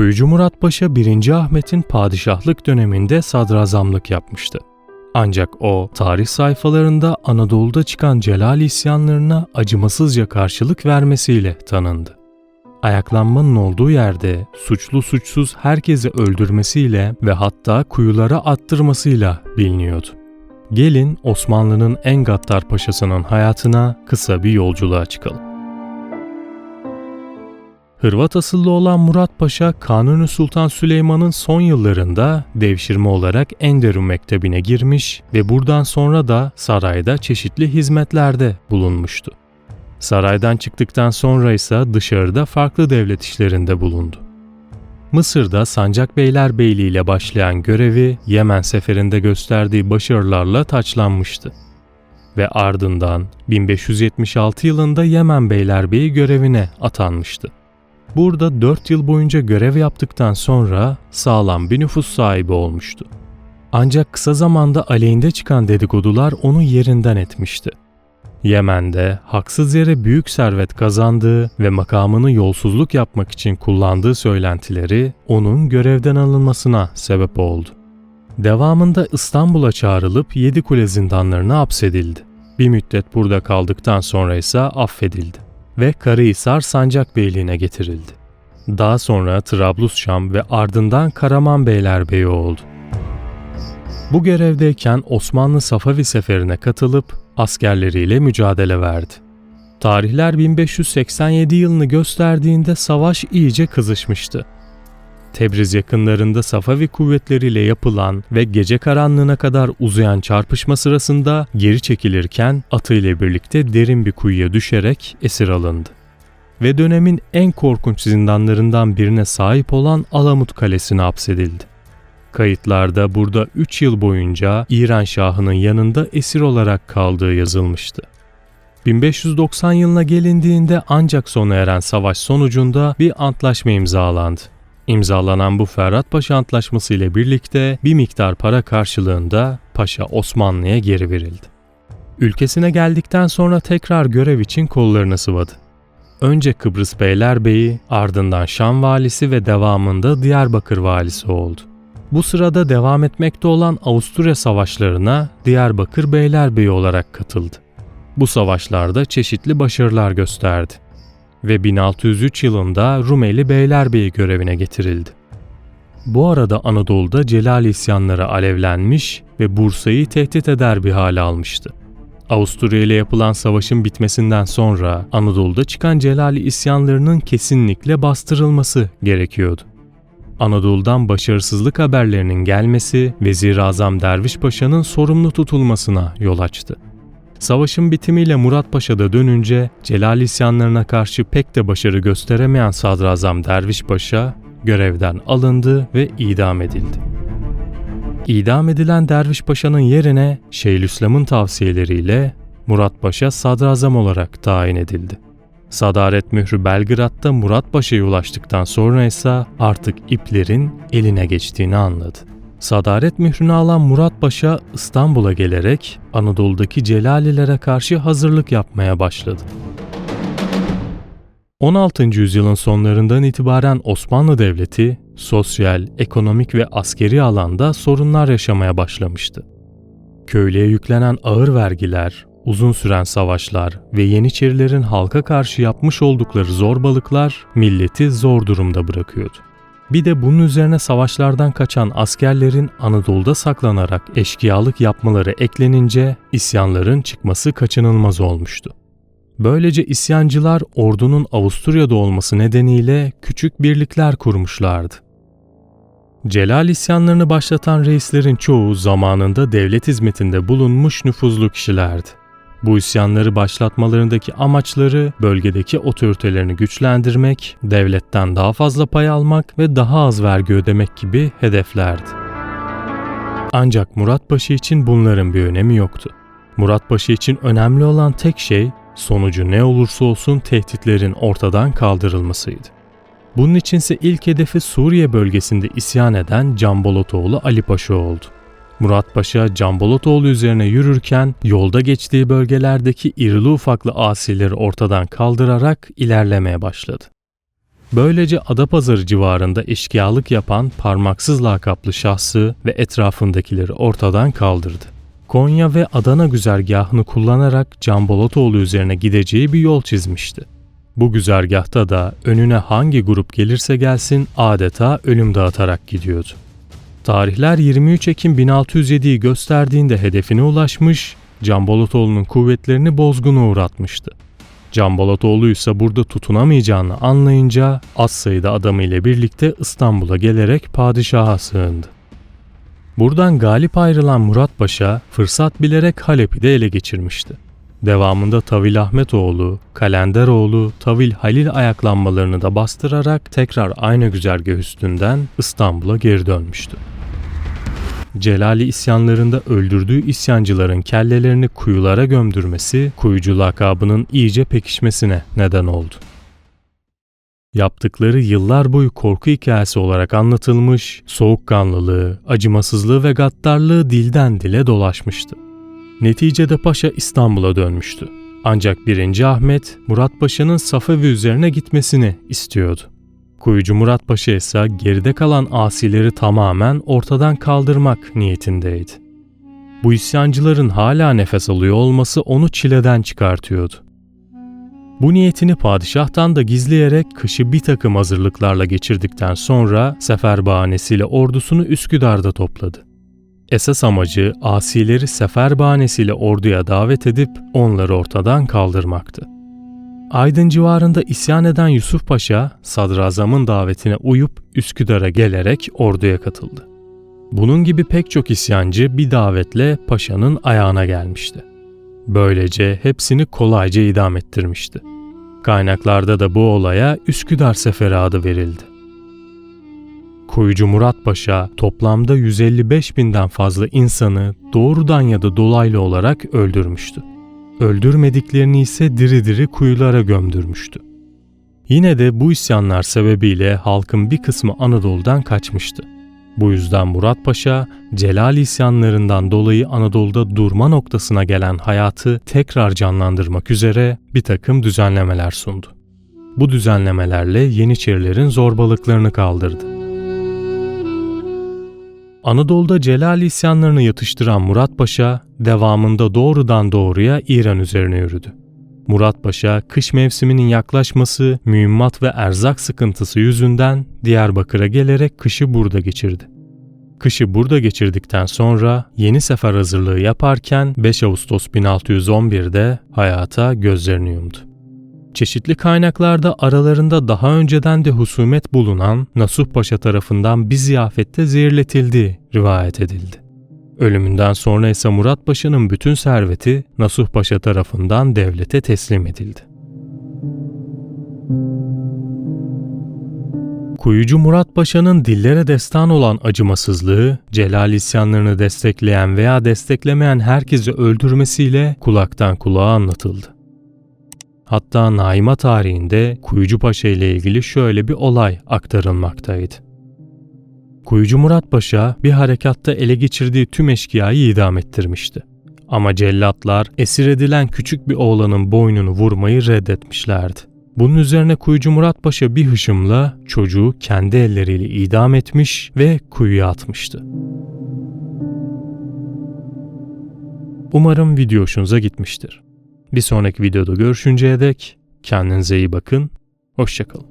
Kuyucu Murat Paşa 1. Ahmet'in padişahlık döneminde sadrazamlık yapmıştı. Ancak o tarih sayfalarında Anadolu'da çıkan Celal isyanlarına acımasızca karşılık vermesiyle tanındı. Ayaklanmanın olduğu yerde suçlu suçsuz herkesi öldürmesiyle ve hatta kuyulara attırmasıyla biliniyordu. Gelin Osmanlı'nın en gaddar paşasının hayatına kısa bir yolculuğa çıkalım. Hırvat asıllı olan Murat Paşa, Kanuni Sultan Süleyman'ın son yıllarında devşirme olarak Enderun Mektebi'ne girmiş ve buradan sonra da sarayda çeşitli hizmetlerde bulunmuştu. Saraydan çıktıktan sonra ise dışarıda farklı devlet işlerinde bulundu. Mısır'da Sancak Beylerbeyliği ile başlayan görevi Yemen seferinde gösterdiği başarılarla taçlanmıştı. Ve ardından 1576 yılında Yemen Beylerbeyi görevine atanmıştı. Burada 4 yıl boyunca görev yaptıktan sonra sağlam bir nüfus sahibi olmuştu. Ancak kısa zamanda aleyhinde çıkan dedikodular onu yerinden etmişti. Yemen'de haksız yere büyük servet kazandığı ve makamını yolsuzluk yapmak için kullandığı söylentileri onun görevden alınmasına sebep oldu. Devamında İstanbul'a çağrılıp Yedikule zindanlarına hapsedildi. Bir müddet burada kaldıktan sonra ise affedildi ve Karahisar Sancakbeyliğine getirildi. Daha sonra Trablusşam ve ardından Karaman Beylerbeyi oldu. Bu görevdeyken Osmanlı Safavi seferine katılıp askerleriyle mücadele verdi. Tarihler 1587 yılını gösterdiğinde savaş iyice kızışmıştı. Tebriz yakınlarında Safavi kuvvetleriyle yapılan ve gece karanlığına kadar uzayan çarpışma sırasında geri çekilirken atıyla birlikte derin bir kuyuya düşerek esir alındı. Ve dönemin en korkunç zindanlarından birine sahip olan Alamut Kalesi'ne hapsedildi. Kayıtlarda burada 3 yıl boyunca İran Şahı'nın yanında esir olarak kaldığı yazılmıştı. 1590 yılına gelindiğinde ancak sona eren savaş sonucunda bir antlaşma imzalandı. İmzalanan bu Ferhat Paşa Antlaşması ile birlikte bir miktar para karşılığında Paşa Osmanlı'ya geri verildi. Ülkesine geldikten sonra tekrar görev için kollarını sıvadı. Önce Kıbrıs Beylerbeyi, ardından Şam valisi ve devamında Diyarbakır valisi oldu. Bu sırada devam etmekte olan Avusturya savaşlarına Diyarbakır Beylerbeyi olarak katıldı. Bu savaşlarda çeşitli başarılar gösterdi ve 1603 yılında Rumeli Beylerbeyi görevine getirildi. Bu arada Anadolu'da Celal isyanları alevlenmiş ve Bursa'yı tehdit eder bir hale almıştı. Avusturya ile yapılan savaşın bitmesinden sonra Anadolu'da çıkan Celali isyanlarının kesinlikle bastırılması gerekiyordu. Anadolu'dan başarısızlık haberlerinin gelmesi Vezir Azam Derviş Paşa'nın sorumlu tutulmasına yol açtı. Savaşın bitimiyle Murat Paşa da dönünce Celal isyanlarına karşı pek de başarı gösteremeyen Sadrazam Derviş Paşa görevden alındı ve idam edildi. İdam edilen Derviş Paşa'nın yerine Şeyhülislam'ın tavsiyeleriyle Murat Paşa sadrazam olarak tayin edildi. Sadaret mührü Belgrad'da Murat Paşa'ya ulaştıktan sonra ise artık iplerin eline geçtiğini anladı. Sadaret mührünü alan Murat Paşa İstanbul'a gelerek Anadolu'daki Celalilere karşı hazırlık yapmaya başladı. 16. yüzyılın sonlarından itibaren Osmanlı Devleti sosyal, ekonomik ve askeri alanda sorunlar yaşamaya başlamıştı. Köylüye yüklenen ağır vergiler, uzun süren savaşlar ve Yeniçerilerin halka karşı yapmış oldukları zorbalıklar milleti zor durumda bırakıyordu. Bir de bunun üzerine savaşlardan kaçan askerlerin Anadolu'da saklanarak eşkıyalık yapmaları eklenince isyanların çıkması kaçınılmaz olmuştu. Böylece isyancılar ordunun Avusturya'da olması nedeniyle küçük birlikler kurmuşlardı. Celal isyanlarını başlatan reislerin çoğu zamanında devlet hizmetinde bulunmuş nüfuzlu kişilerdi. Bu isyanları başlatmalarındaki amaçları bölgedeki otoritelerini güçlendirmek, devletten daha fazla pay almak ve daha az vergi ödemek gibi hedeflerdi. Ancak Murat Paşa için bunların bir önemi yoktu. Murat Paşa için önemli olan tek şey sonucu ne olursa olsun tehditlerin ortadan kaldırılmasıydı. Bunun içinse ilk hedefi Suriye bölgesinde isyan eden Cambolotoğlu Ali Paşa oldu. Murat Paşa Cambolotoğlu üzerine yürürken yolda geçtiği bölgelerdeki irili ufaklı asileri ortadan kaldırarak ilerlemeye başladı. Böylece Adapazarı civarında eşkıyalık yapan parmaksız lakaplı şahsı ve etrafındakileri ortadan kaldırdı. Konya ve Adana güzergahını kullanarak Can Bolatoğlu üzerine gideceği bir yol çizmişti. Bu güzergahta da önüne hangi grup gelirse gelsin adeta ölüm dağıtarak gidiyordu. Tarihler 23 Ekim 1607'yi gösterdiğinde hedefine ulaşmış, Can Bolatoğlu'nun kuvvetlerini bozguna uğratmıştı. Can Bolatoğlu ise burada tutunamayacağını anlayınca az sayıda adamıyla birlikte İstanbul'a gelerek padişaha sığındı. Buradan galip ayrılan Murat Paşa fırsat bilerek Halep'i de ele geçirmişti. Devamında Tavil Ahmetoğlu, Kalenderoğlu, Tavil Halil ayaklanmalarını da bastırarak tekrar aynı güzergah üstünden İstanbul'a geri dönmüştü. Celali isyanlarında öldürdüğü isyancıların kellelerini kuyulara gömdürmesi, kuyucu lakabının iyice pekişmesine neden oldu. Yaptıkları yıllar boyu korku hikayesi olarak anlatılmış, soğukkanlılığı, acımasızlığı ve gaddarlığı dilden dile dolaşmıştı. Neticede Paşa İstanbul'a dönmüştü. Ancak 1. Ahmet, Murat Paşa'nın Safevi üzerine gitmesini istiyordu. Kuyucu Murat Paşa ise geride kalan asileri tamamen ortadan kaldırmak niyetindeydi. Bu isyancıların hala nefes alıyor olması onu çileden çıkartıyordu. Bu niyetini padişahtan da gizleyerek kışı bir takım hazırlıklarla geçirdikten sonra sefer bahanesiyle ordusunu Üsküdar'da topladı. Esas amacı asileri sefer bahanesiyle orduya davet edip onları ortadan kaldırmaktı. Aydın civarında isyan eden Yusuf Paşa, sadrazamın davetine uyup Üsküdar'a gelerek orduya katıldı. Bunun gibi pek çok isyancı bir davetle paşanın ayağına gelmişti. Böylece hepsini kolayca idam ettirmişti. Kaynaklarda da bu olaya Üsküdar Seferi adı verildi. Kuyucu Murat Paşa toplamda 155 binden fazla insanı doğrudan ya da dolaylı olarak öldürmüştü. Öldürmediklerini ise diri diri kuyulara gömdürmüştü. Yine de bu isyanlar sebebiyle halkın bir kısmı Anadolu'dan kaçmıştı. Bu yüzden Murat Paşa, Celal isyanlarından dolayı Anadolu'da durma noktasına gelen hayatı tekrar canlandırmak üzere bir takım düzenlemeler sundu. Bu düzenlemelerle Yeniçerilerin zorbalıklarını kaldırdı. Anadolu'da Celal isyanlarını yatıştıran Murat Paşa, devamında doğrudan doğruya İran üzerine yürüdü. Murat Paşa, kış mevsiminin yaklaşması, mühimmat ve erzak sıkıntısı yüzünden Diyarbakır'a gelerek kışı burada geçirdi. Kışı burada geçirdikten sonra yeni sefer hazırlığı yaparken 5 Ağustos 1611'de hayata gözlerini yumdu. Çeşitli kaynaklarda aralarında daha önceden de husumet bulunan Nasuh Paşa tarafından bir ziyafette zehirletildiği rivayet edildi. Ölümünden sonra ise Murat Paşa'nın bütün serveti Nasuh Paşa tarafından devlete teslim edildi. Kuyucu Murat Paşa'nın dillere destan olan acımasızlığı, Celal isyanlarını destekleyen veya desteklemeyen herkesi öldürmesiyle kulaktan kulağa anlatıldı. Hatta Naima tarihinde Kuyucu Paşa ile ilgili şöyle bir olay aktarılmaktaydı. Kuyucu Murat Paşa bir harekatta ele geçirdiği tüm eşkıyayı idam ettirmişti. Ama cellatlar esir edilen küçük bir oğlanın boynunu vurmayı reddetmişlerdi. Bunun üzerine Kuyucu Murat Paşa bir hışımla çocuğu kendi elleriyle idam etmiş ve kuyuya atmıştı. Umarım video hoşunuza gitmiştir. Bir sonraki videoda görüşünceye dek kendinize iyi bakın, hoşçakalın.